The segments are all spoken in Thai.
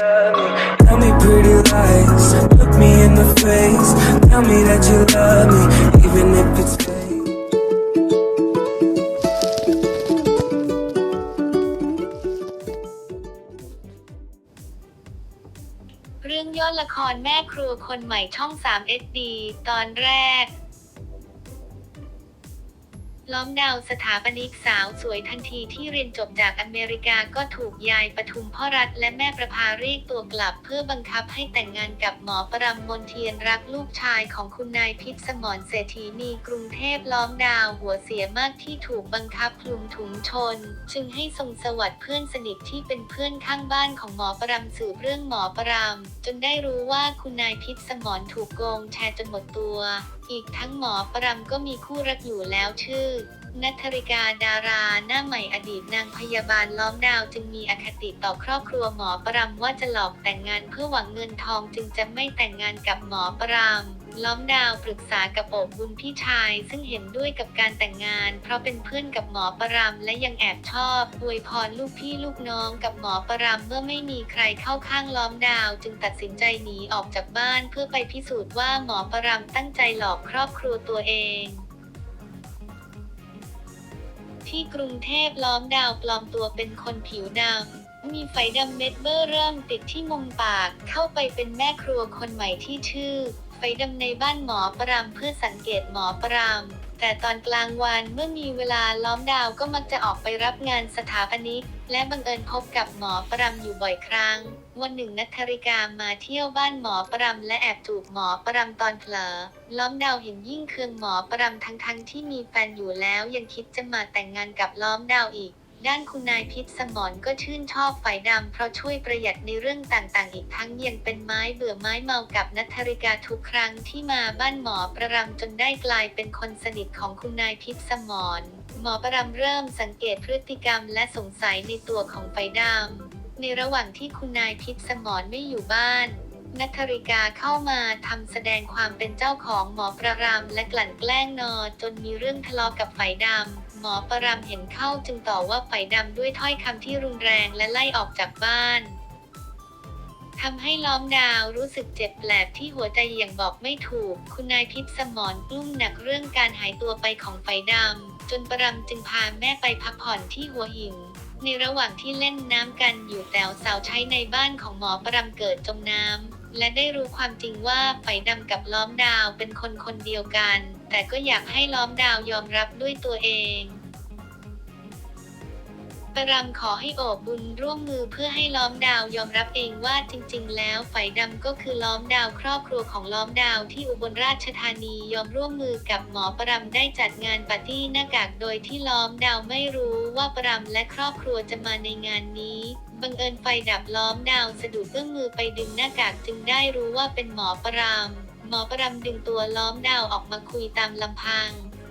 love me. Tell me pretty lies. Look me in the face. Tell me that you love me, even if it's fake. เรื่องย่อละครแม่ครัวคนใหม่ช่อง 3 SD ตอนแรก ล้อมดาวสถาปนิกสาวสวยทันทีที่เรียนจบจากอเมริกาก็ถูกยายปทุมพ่อรัฐและแม่ประภาเรียกตัวกลับ เพื่อบังคับให้แต่งงานกับหมอประรำมนเทียนรักลูกชายของคุณนายพิษสมรเศรษฐีนีกรุงเทพล้อมดาวหัวเสียมากที่ถูกบังคับคลุมถุงชน จึงให้ทรงสวัสดิ์เพื่อนสนิทที่เป็นเพื่อนข้างบ้านของหมอประรำสืบเรื่องหมอประรำจนได้รู้ว่าคุณนายพิษสมรถูกโกงแชร์จนหมดตัว อีกทั้งหมอประรำก็มีคู่รักอยู่แล้วชื่อ นัทธริกาดาราหน้าใหม่อดีตนางพยาบาลล้อมดาวจึงมีอคติต่อครอบครัวหมอประรำว่าจะหลอกแต่งงานเพื่อหวังเงินทองจึงจะไม่แต่งงานกับหมอประรำล้อมดาวปรึกษากับโอบบุญพี่ชาย ซึ่งเห็นด้วยกับการแต่งงาน เพราะเป็นเพื่อนกับหมอประรำและยังแอบชอบอวยพรลูกพี่ลูกน้องกับหมอประรำเมื่อไม่มีใครเข้าข้างล้อมดาว จึงตัดสินใจหนีออกจากบ้านเพื่อไปพิสูจน์ว่าหมอประรำตั้งใจหลอกครอบครัวตัวเอง ที่กรุงเทพล้อมดาวปลอมตัวเป็นคนผิวดำ มีไฟดำเม็ดเบอร์เริ่มติดที่มุมปาก เข้าไปเป็นแม่ครัวคนใหม่ที่ชื่อ ไฟดำในบ้านหมอปรามเพื่อสังเกตหมอปราม แต่ตอนกลางวันเมื่อมีเวลาล้อมดาวก็มักจะออกไปรับงานสถาปนิก และบังเอิญพบกับหมอประรำอยู่บ่อยครั้ง วันหนึ่งนัทธริกามาเที่ยวบ้านหมอประรำและแอบจูบหมอประรำตอนเผลอ ล้อมดาวเห็นยิ่งเคืองหมอประรำทั้งๆที่มีแฟนอยู่แล้วยังคิดจะมาแต่งงานกับล้อมดาวอีก ด้านคุณนายพิษสมรก็ชื่นชอบฝ่ายดำเพราะช่วยประหยัดในเรื่องต่างๆ อีกทั้งยังเป็นไม้เบื่อไม้เมากับนัทริกาทุกครั้งที่มาบ้านหมอประรำจนได้กลายเป็นคนสนิทของคุณนายพิษสมรหมอประรำเริ่มสังเกตพฤติกรรมและสงสัยในตัวของไฟดำในระหว่างที่คุณนายพิษสมรไม่อยู่บ้านนัทริกาเข้ามาทำแสดงความเป็นเจ้าของหมอประรำและกลั่นแกล้งนอจนมีเรื่องทะเลาะกับไฟดำ หมอประรำเห็นเข้าจึงต่อว่าไฟดำด้วยถ้อยคำที่รุนแรงและไล่ออกจากบ้านทำให้ล้อมดาวรู้สึกเจ็บแปลบที่หัวใจอย่างบอกไม่ถูก คุณนายพิษสมรกลุ้มหนักเรื่องการหายตัวไปของไฟดำ จนประรำจึงพาแม่ไปพักผ่อนที่หัวหิน ในระหว่างที่เล่นน้ำกันอยู่แต่วสาวใช้ในบ้านของหมอประรำเกิดจมน้ำ และได้รู้ความจริงว่าไฟดำกับล้อมดาวเป็นคนคนเดียวกัน แต่ก็อยากให้ล้อมดาวยอมรับด้วยตัวเองประรำขอให้โอบบุญร่วมมือเพื่อให้ล้อมดาวยอมรับเองว่าจริง ๆ แล้วไฟดำก็คือล้อมดาวครอบครัวของล้อมดาวที่อุบลราชธานียอมร่วมมือกับหมอประรำได้จัดงานปาร์ตี้หน้ากากโดยที่ล้อมดาวไม่รู้ว่าประรำและครอบครัวจะมาในงานนี้ บังเอิญไฟดับล้อมดาวสะดุดเอื้อมมือไปดึงหน้ากากจึงได้รู้ว่าเป็นหมอปราม หมอปรามดึงตัวล้อมดาวออกมาคุยตามลำพัง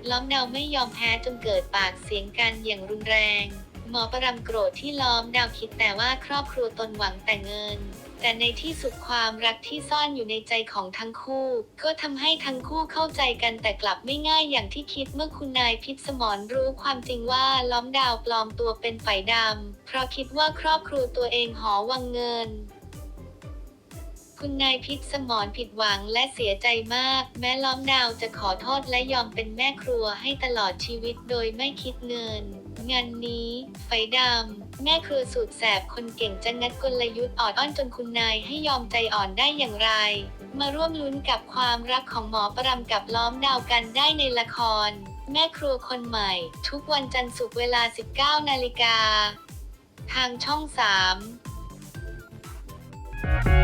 ล้อมดาวไม่ยอมแพ้จนเกิดปากเสียงกันอย่างรุนแรง หมอประรำโกรธที่ล้อมดาวคิดแต่ว่าครอบครัวตนหวังแต่เงิน แต่ในที่สุดความรักที่ซ่อนอยู่ในใจของทั้งคู่ ก็ทำให้ทั้งคู่เข้าใจกันแต่กลับไม่ง่ายอย่างที่คิดเมื่อคุณนายพิษสมรรู้ความจริงว่าล้อมดาวปลอมตัวเป็นฝ่ายดำเพราะคิดว่าครอบครัวตัวเองหอวังเงินคุณนายพิษสมรผิดหวังและเสียใจมาก แม้ล้อมดาวจะขอโทษและยอมเป็นแม่ครัวให้ตลอดชีวิตโดยไม่คิดเงิน งานนี้ไฟดำแม่ครัวสูตรแสบคนเก่งจะงัดกลยุทธ์ออดอ้อนจนคุณนายให้ยอมใจอ่อนได้อย่างไร มาร่วมลุ้นกับความรักของหมอประรำกับล้อมดาวกันได้ในละคร แม่ครัวคนใหม่ ทุกวันจันทร์ศุกร์เวลา 19นาฬิกาทางช่อง 3